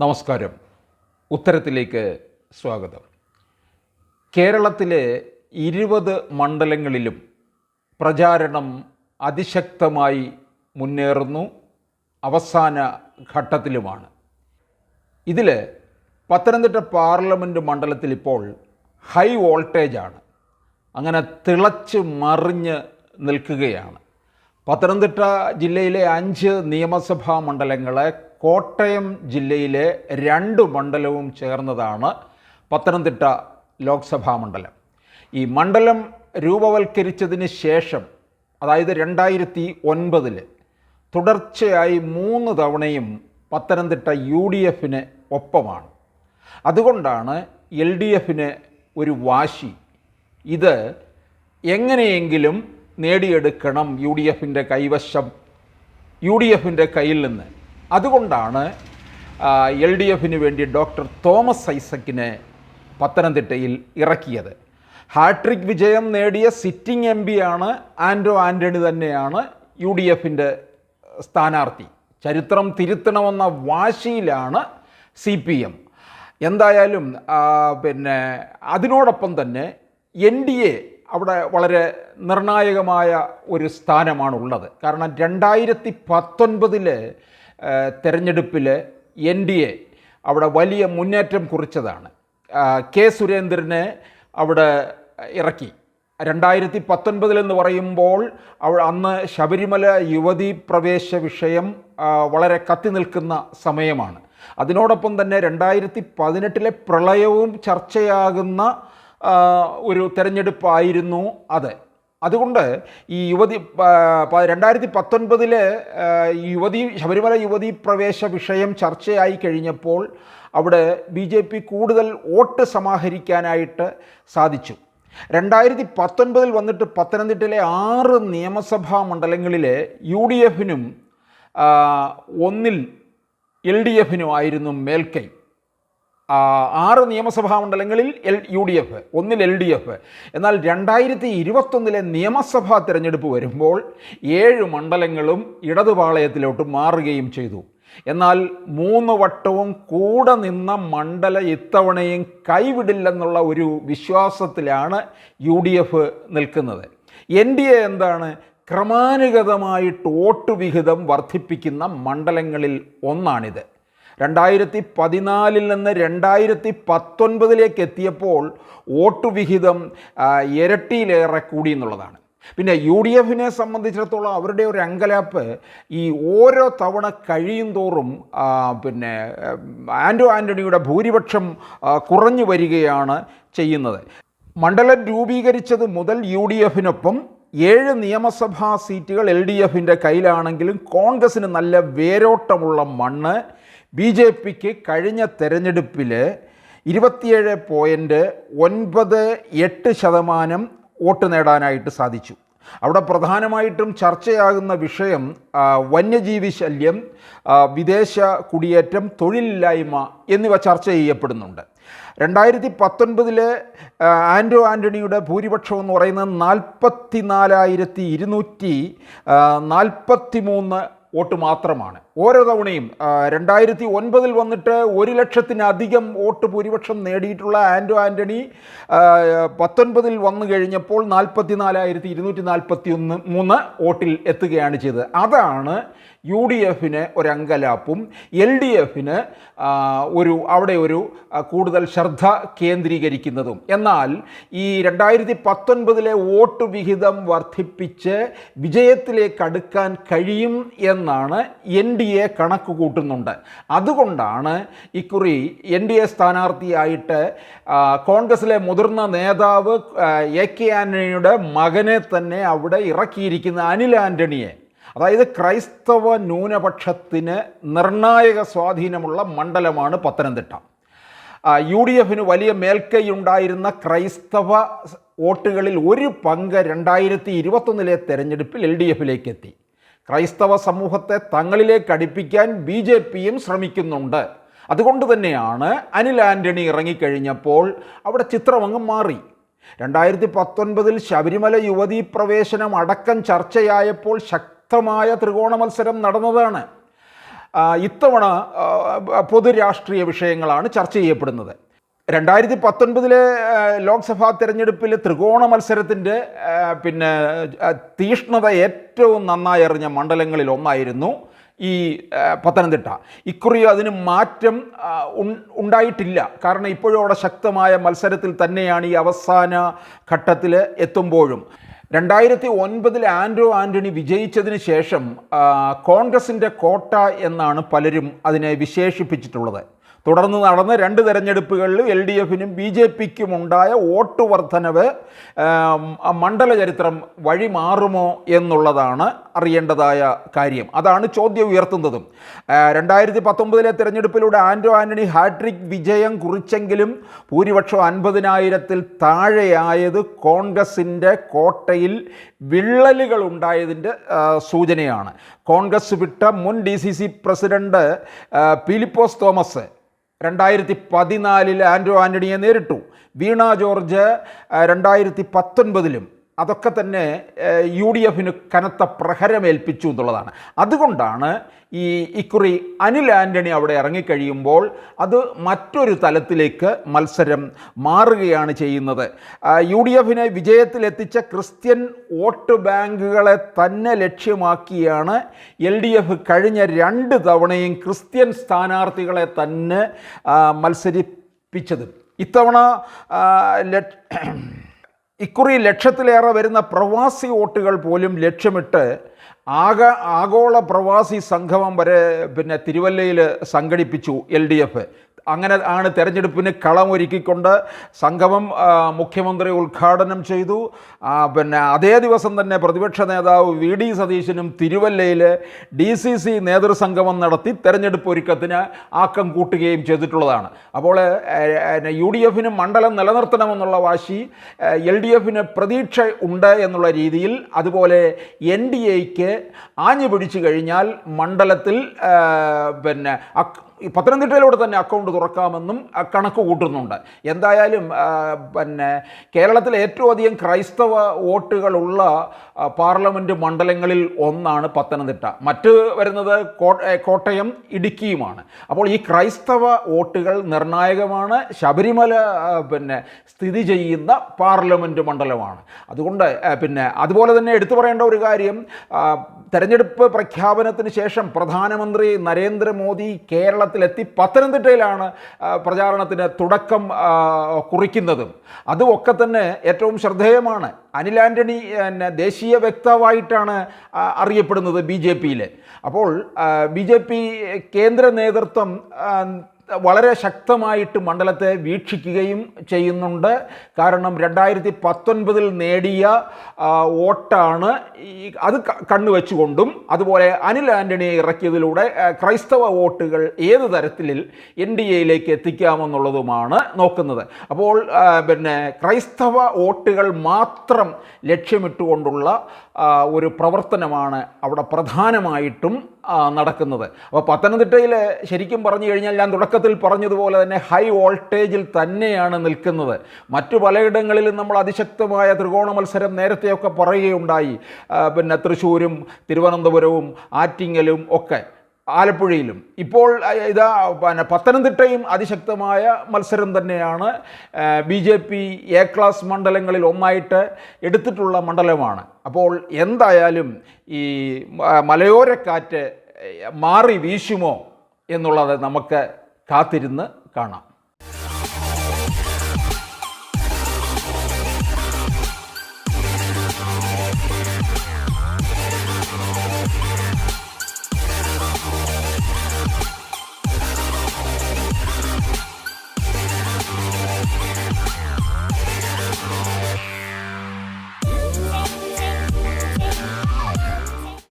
നമസ്കാരം. ഉത്തരത്തിലേക്ക് സ്വാഗതം. കേരളത്തിലെ ഇരുപത് മണ്ഡലങ്ങളിലും പ്രചാരണം അതിശക്തമായി മുന്നേറുന്നു. അവസാന ഘട്ടത്തിലുമാണ്. ഇതിൽ പത്തനംതിട്ട പാർലമെന്റ് മണ്ഡലത്തിൽ ഇപ്പോൾ ഹൈ വോൾട്ടേജാണ് അങ്ങനെ തിളച്ച് മറിഞ്ഞ് നിൽക്കുകയാണ്. പത്തനംതിട്ട ജില്ലയിലെ അഞ്ച് നിയമസഭാ മണ്ഡലങ്ങളെ കോട്ടയം ജില്ലയിലെ രണ്ട് മണ്ഡലവും ചേർന്നതാണ് പത്തനംതിട്ട ലോക്സഭാ മണ്ഡലം. ഈ മണ്ഡലം രൂപവൽക്കരിച്ചതിന് ശേഷം അതായത് രണ്ടായിരത്തി ഒൻപതിൽ തുടർച്ചയായി മൂന്ന് തവണയും പത്തനംതിട്ട യു ഡി എഫിന് ഒപ്പമാണ്. അതുകൊണ്ടാണ് എൽ ഡി എഫിന് ഒരു വാശി. ഇത് എങ്ങനെയെങ്കിലും നേടിയെടുക്കണം യു ഡി എഫിന്റെ കൈവശം യു ഡി എഫിന്റെ കയ്യിൽ നിന്ന്. അതുകൊണ്ടാണ് എൽ ഡി എഫിന് വേണ്ടി ഡോക്ടർ തോമസ് ഐസക്കിനെ പത്തനംതിട്ടയിൽ ഇറക്കിയത്. ഹാട്രിക് വിജയം നേടിയ സിറ്റിംഗ് എം ആണ് ആൻഡ്രോ ആന്റണി തന്നെയാണ് യു ഡി എഫിന്റെ സ്ഥാനാർത്ഥി. ചരിത്രം തിരുത്തണമെന്ന വാശിയിലാണ് സി പി എം. എന്തായാലും പിന്നെ അതിനോടൊപ്പം തന്നെ എൻ ഡി എ അവിടെ വളരെ നിർണായകമായ ഒരു സ്ഥാനമാണുള്ളത്. കാരണം രണ്ടായിരത്തി പത്തൊൻപതിലെ തെരഞ്ഞെടുപ്പിൽ എൻ ഡി എ അവിടെ വലിയ മുന്നേറ്റം കുറിച്ചതാണ്. കെ സുരേന്ദ്രനെ അവിടെ ഇറക്കി. രണ്ടായിരത്തി പത്തൊൻപതിലെന്ന് പറയുമ്പോൾ അവ അന്ന് ശബരിമല യുവതി പ്രവേശ വിഷയം വളരെ കത്തി നിൽക്കുന്ന സമയമാണ്. അതിനോടൊപ്പം തന്നെ രണ്ടായിരത്തി പതിനെട്ടിലെ പ്രളയവും ചർച്ചയാകുന്ന ഒരു തെരഞ്ഞെടുപ്പായിരുന്നു അത്. അതുകൊണ്ട് ഈ യുവതി രണ്ടായിരത്തി പത്തൊൻപതിലെ യുവതി ശബരിമല യുവതി പ്രവേശ വിഷയം ചർച്ചയായി കഴിഞ്ഞപ്പോൾ അവിടെ ബി ജെ പി കൂടുതൽ വോട്ട് സമാഹരിക്കാനായിട്ട് സാധിച്ചു. രണ്ടായിരത്തി പത്തൊൻപതിൽ വന്നിട്ട് പത്തനംതിട്ടയിലെ ആറ് നിയമസഭാ മണ്ഡലങ്ങളിലെ യു ഡി എഫിനും ഒന്നിൽ എൽ ഡി എഫിനും ആയിരുന്നു മേൽക്കൈ. ആറ് നിയമസഭാ മണ്ഡലങ്ങളിൽ എൽ യു ഡി എഫ് ഒന്നിൽ എൽ ഡി എഫ് എന്നാൽ രണ്ടായിരത്തി ഇരുപത്തൊന്നിലെ നിയമസഭാ തിരഞ്ഞെടുപ്പ് വരുമ്പോൾ ഏഴ് മണ്ഡലങ്ങളും ഇടതുപാളയത്തിലോട്ട് മാറുകയും ചെയ്തു. എന്നാൽ മൂന്ന് വട്ടവും കൂടെ നിന്ന മണ്ഡല ഇത്തവണയും കൈവിടില്ലെന്നുള്ള ഒരു വിശ്വാസത്തിലാണ് യു ഡി എഫ് നിൽക്കുന്നത്. എൻ ഡി എ എന്താണ്? ക്രമാനുഗതമായിട്ട് വോട്ട് വിഹിതം വർദ്ധിപ്പിക്കുന്ന മണ്ഡലങ്ങളിൽ ഒന്നാണിത്. രണ്ടായിരത്തി പതിനാലിൽ നിന്ന് രണ്ടായിരത്തി പത്തൊൻപതിലേക്ക് എത്തിയപ്പോൾ വോട്ട് വിഹിതം ഇരട്ടിയിലേറെ കൂടി എന്നുള്ളതാണ്. പിന്നെ യു ഡി എഫിനെ സംബന്ധിച്ചിടത്തോളം അവരുടെ ഒരു അങ്കലാപ്പ് ഈ ഓരോ തവണ കഴിയും തോറും പിന്നെ ആൻഡോ ആന്റണിയുടെ ഭൂരിപക്ഷം കുറഞ്ഞു വരികയാണ് ചെയ്യുന്നത്. മണ്ഡലം രൂപീകരിച്ചത് മുതൽ യു ഡി എഫിനൊപ്പം ഏഴ് നിയമസഭാ സീറ്റുകൾ എൽ ഡി എഫിന്റെ കയ്യിലാണെങ്കിലും കോൺഗ്രസിന് നല്ല വേരോട്ടമുള്ള മണ്ണ് ബി ജെ പിക്ക് കഴിഞ്ഞ തെരഞ്ഞെടുപ്പിൽ ഇരുപത്തിയേഴ് പോയിന്റ് ഒൻപത് എട്ട് ശതമാനം വോട്ട് നേടാനായിട്ട് സാധിച്ചു. അവിടെ പ്രധാനമായിട്ടും ചർച്ചയാകുന്ന വിഷയം വന്യജീവി ശല്യം വിദേശ കുടിയേറ്റം തൊഴിലില്ലായ്മ എന്നിവ ചർച്ച ചെയ്യപ്പെടുന്നുണ്ട്. രണ്ടായിരത്തി പത്തൊൻപതിലെ ആൻഡ്രോ ആന്റണിയുടെ ഭൂരിപക്ഷം എന്ന് പറയുന്നത് നാൽപ്പത്തി നാലായിരത്തി ഇരുന്നൂറ്റി നാൽപ്പത്തി മൂന്ന് വോട്ട് മാത്രമാണ്. ഓരോ തവണയും രണ്ടായിരത്തി ഒൻപതിൽ വന്നിട്ട് ഒരു ലക്ഷത്തിനധികം വോട്ട് ഭൂരിപക്ഷം നേടിയിട്ടുള്ള ആൻഡോ ആന്റണി പത്തൊൻപതിൽ വന്നു കഴിഞ്ഞപ്പോൾ നാൽപ്പത്തി നാലായിരത്തി ഇരുന്നൂറ്റി നാൽപ്പത്തി ഒന്ന് മൂന്ന് വോട്ടിൽ എത്തുകയാണ് ചെയ്തത്. അതാണ് യു ഡി എഫിന് ഒരങ്കലാപ്പും എൽ ഡി എഫിന് ഒരു അവിടെ ഒരു കൂടുതൽ ശ്രദ്ധ കേന്ദ്രീകരിക്കുന്നതും. എന്നാൽ ഈ രണ്ടായിരത്തി പത്തൊൻപതിലെ വോട്ട് വിഹിതം വർദ്ധിപ്പിച്ച് വിജയത്തിലേക്ക് അടുക്കാൻ കഴിയും എന്നാണ് എൻ ഡി എ കണക്ക് കൂട്ടുന്നുണ്ട്. അതുകൊണ്ടാണ് ഇക്കുറി എൻ ഡി എ സ്ഥാനാർത്ഥിയായിട്ട് കോൺഗ്രസിലെ മുതിർന്ന നേതാവ് എ കെ ആന്റണിയുടെ മകനെ തന്നെ അവിടെ ഇറക്കിയിരിക്കുന്ന അനിൽ ആന്റണിയെ അതായത് ക്രൈസ്തവ ന്യൂനപക്ഷത്തിന് നിർണായക സ്വാധീനമുള്ള മണ്ഡലമാണ് പത്തനംതിട്ട. യു ഡി എഫിന് വലിയ മേൽക്കൈയുണ്ടായിരുന്ന ക്രൈസ്തവ വോട്ടുകളിൽ ഒരു പങ്ക് രണ്ടായിരത്തി ഇരുപത്തൊന്നിലെ തെരഞ്ഞെടുപ്പിൽ എൽ ഡി എഫിലേക്ക് എത്തി. ക്രൈസ്തവ സമൂഹത്തെ തങ്ങളിലേക്ക് അടുപ്പിക്കാൻ ബി ജെ പിയും ശ്രമിക്കുന്നുണ്ട്. അതുകൊണ്ട് തന്നെയാണ് അനിൽ ആന്റണി ഇറങ്ങിക്കഴിഞ്ഞപ്പോൾ അവിടെ ചിത്രം ചിത്രമങ്ങ് മാറി. രണ്ടായിരത്തി പത്തൊൻപതിൽ ശബരിമല യുവതീ പ്രവേശനം അടക്കം ചർച്ചയായപ്പോൾ ശക്തമായ ത്രികോണ മത്സരം നടന്നതാണ്. ഇത്തവണ പൊതുരാഷ്ട്രീയ വിഷയങ്ങളാണ് ചർച്ച ചെയ്യപ്പെടുന്നത്. രണ്ടായിരത്തി പത്തൊൻപതിലെ ലോക്സഭാ തെരഞ്ഞെടുപ്പിൽ ത്രികോണ മത്സരത്തിന്റെ പിന്നെ തീഷ്ണത ഏറ്റവും നന്നായി എറിഞ്ഞ മണ്ഡലങ്ങളിൽ ഒന്നായിരുന്നു ഈ പത്തനംതിട്ട. ഇക്കുറി അതിന് മാറ്റം ഉണ്ടായിട്ടില്ല. കാരണം ഇപ്പോഴും അവിടെ ശക്തമായ മത്സരത്തിൽ തന്നെയാണ് ഈ അവസാന ഘട്ടത്തിൽ എത്തുമ്പോഴും. രണ്ടായിരത്തി ഒൻപതിൽ ആൻഡ്രോ ആന്റണി വിജയിച്ചതിന് ശേഷം കോൺഗ്രസിന്റെ കോട്ട എന്നാണ് പലരും അതിനെ വിശേഷിപ്പിച്ചിട്ടുള്ളത്. തുടർന്ന് നടന്ന രണ്ട് തെരഞ്ഞെടുപ്പുകളിലും എൽ ഡി എഫിനും ബി ജെ പിക്കും ഉണ്ടായ വോട്ട് വർധനവ് മണ്ഡല ചരിത്രം വഴി മാറുമോ എന്നുള്ളതാണ് അറിയേണ്ടതായ കാര്യം. അതാണ് ചോദ്യം ഉയർത്തുന്നതും. രണ്ടായിരത്തി പത്തൊമ്പതിലെ തെരഞ്ഞെടുപ്പിലൂടെ ആൻഡ്രോ ആന്റണി ഹാട്രിക് വിജയം കുറിച്ചെങ്കിലും ഭൂരിപക്ഷം അൻപതിനായിരത്തിൽ താഴെയായത് കോൺഗ്രസിന്റെ കോട്ടയിൽ വിള്ളലുകൾ ഉണ്ടായതിന്റെ സൂചനയാണ്. കോൺഗ്രസ് വിട്ട മുൻ ഡി സി സി പ്രസിഡന്റ് ആ, ഫിലിപ്പോസ് തോമസ് രണ്ടായിരത്തി പതിനാലിൽ ആൻഡ്രോ ആന്റണിയെ നേരിട്ടു. വീണ ജോർജ് രണ്ടായിരത്തി പത്തൊൻപതിലും അതൊക്കെ തന്നെ യു ഡി എഫിന് കനത്ത പ്രഹരമേൽപ്പിച്ചു എന്നുള്ളതാണ്. അതുകൊണ്ടാണ് ഈ ഇക്കുറി അനിൽ ആന്റണി അവിടെ ഇറങ്ങിക്കഴിയുമ്പോൾ അത് മറ്റൊരു തലത്തിലേക്ക് മത്സരം മാറുകയാണ് ചെയ്യുന്നത്. യു ഡി എഫിനെ വിജയത്തിലെത്തിച്ച ക്രിസ്ത്യൻ വോട്ട് ബാങ്കുകളെ തന്നെ ലക്ഷ്യമാക്കിയാണ് എൽ ഡി എഫ് കഴിഞ്ഞ രണ്ട് തവണയും ക്രിസ്ത്യൻ സ്ഥാനാർത്ഥികളെ തന്നെ മത്സരിപ്പിച്ചത്. ഇത്തവണ ലക്ഷ ഇക്കുറി ലക്ഷത്തിലേറെ വരുന്ന പ്രവാസി വോട്ടുകൾ പോലും ലക്ഷ്യമിട്ട് ആക ആഗോള പ്രവാസി സംഗമം വരെ പിന്നെ തിരുവല്ലയിൽ സംഘടിപ്പിച്ചു എൽ ഡി എഫ്. അങ്ങനെ ആണ് തെരഞ്ഞെടുപ്പിന് കളമൊരുക്കിക്കൊണ്ട് സംഗമം മുഖ്യമന്ത്രി ഉദ്ഘാടനം ചെയ്തു. പിന്നെ അതേ ദിവസം തന്നെ പ്രതിപക്ഷ നേതാവ് വി ഡി സതീശനും തിരുവല്ലയിൽ ഡി സി സി നേതൃസംഗമം നടത്തി തെരഞ്ഞെടുപ്പ് ഒരുക്കത്തിന് ആക്കം കൂട്ടുകയും ചെയ്തിട്ടുള്ളതാണ്. അപ്പോൾ യു ഡി എഫിന് മണ്ഡലം നിലനിർത്തണമെന്നുള്ള വാശി എൽ ഡി എഫിന് പ്രതീക്ഷ ഉണ്ട് എന്നുള്ള രീതിയിൽ അതുപോലെ എൻ ഡി എക്ക് ആഞ്ഞു പിടിച്ചു കഴിഞ്ഞാൽ മണ്ഡലത്തിൽ പിന്നെ ഈ പത്തനംതിട്ടയിലൂടെ തന്നെ അക്കൗണ്ട് തുറക്കാമെന്നും കണക്ക് കൂട്ടുന്നുണ്ട്. എന്തായാലും പിന്നെ കേരളത്തിൽ ഏറ്റവും അധികം ക്രൈസ്തവ വോട്ടുകളുള്ള പാർലമെന്റ് മണ്ഡലങ്ങളിൽ ഒന്നാണ് പത്തനംതിട്ട. മറ്റ് വരുന്നത് കോട്ടയം ഇടുക്കിയുമാണ്. അപ്പോൾ ഈ ക്രൈസ്തവ വോട്ടുകൾ നിർണായകമാണ്. ശബരിമല പിന്നെ സ്ഥിതി ചെയ്യുന്ന പാർലമെന്റ് മണ്ഡലമാണ്. അതുകൊണ്ട് പിന്നെ അതുപോലെ തന്നെ എടുത്തു പറയേണ്ട ഒരു കാര്യം തെരഞ്ഞെടുപ്പ് പ്രഖ്യാപനത്തിന് ശേഷം പ്രധാനമന്ത്രി നരേന്ദ്രമോദി കേരളത്തിലെത്തി പത്തനംതിട്ടയിലാണ് പ്രചാരണത്തിന് തുടക്കം കുറിക്കുന്നതും. അതും ഒക്കെ തന്നെ ഏറ്റവും ശ്രദ്ധേയമാണ്. അനിൽ ആന്റണി എന്നെ ദേശീയ വ്യക്തമായിട്ടാണ് അറിയപ്പെടുന്നത് ബി ജെ പിയിൽ അപ്പോൾ ബി ജെ പി കേന്ദ്ര നേതൃത്വം വളരെ ശക്തമായിട്ട് മണ്ഡലത്തെ വീക്ഷിക്കുകയും ചെയ്യുന്നുണ്ട്. കാരണം രണ്ടായിരത്തി പത്തൊൻപതിൽ നേടിയ വോട്ടാണ് ഈ അത് കണ്ണുവെച്ചുകൊണ്ടും അതുപോലെ അനിൽ ആന്റണിയെ ഇറക്കിയതിലൂടെ ക്രൈസ്തവ വോട്ടുകൾ ഏത് തരത്തിൽ എൻ ഡി എയിലേക്ക് എത്തിക്കാമെന്നുള്ളതുമാണ് നോക്കുന്നത്. അപ്പോൾ പിന്നെ ക്രൈസ്തവ വോട്ടുകൾ മാത്രം ലക്ഷ്യമിട്ടുകൊണ്ടുള്ള ഒരു പ്രവർത്തനമാണ് അവിടെ പ്രധാനമായിട്ടും നടക്കുന്നത്. അപ്പോൾ പത്തനംതിട്ടയിൽ ശരിക്കും പറഞ്ഞു കഴിഞ്ഞാൽ ഞാൻ തുടക്കത്തിൽ പറഞ്ഞതുപോലെ തന്നെ ഹൈ വോൾട്ടേജിൽ തന്നെയാണ് നിൽക്കുന്നത്. മറ്റു പലയിടങ്ങളിലും നമ്മൾ അതിശക്തമായ ത്രികോണ മത്സരം നേരത്തെയൊക്കെ പറയുകയുണ്ടായി. പിന്നെ തൃശ്ശൂരും തിരുവനന്തപുരവും ആറ്റിങ്ങലും ഒക്കെ. ആലപ്പുഴയിലും. ഇപ്പോൾ ഇത് പിന്നെ പത്തനംതിട്ടയും അതിശക്തമായ മത്സരം തന്നെയാണ് B J P A class മണ്ഡലങ്ങളിൽ ഒന്നായിട്ട് എടുത്തിട്ടുള്ള മണ്ഡലമാണ്. അപ്പോൾ എന്തായാലും ഈ മലയോരക്കാറ്റ് മാറി വീശുമോ എന്നുള്ളത് നമുക്ക് കാത്തിരുന്ന് കാണാം.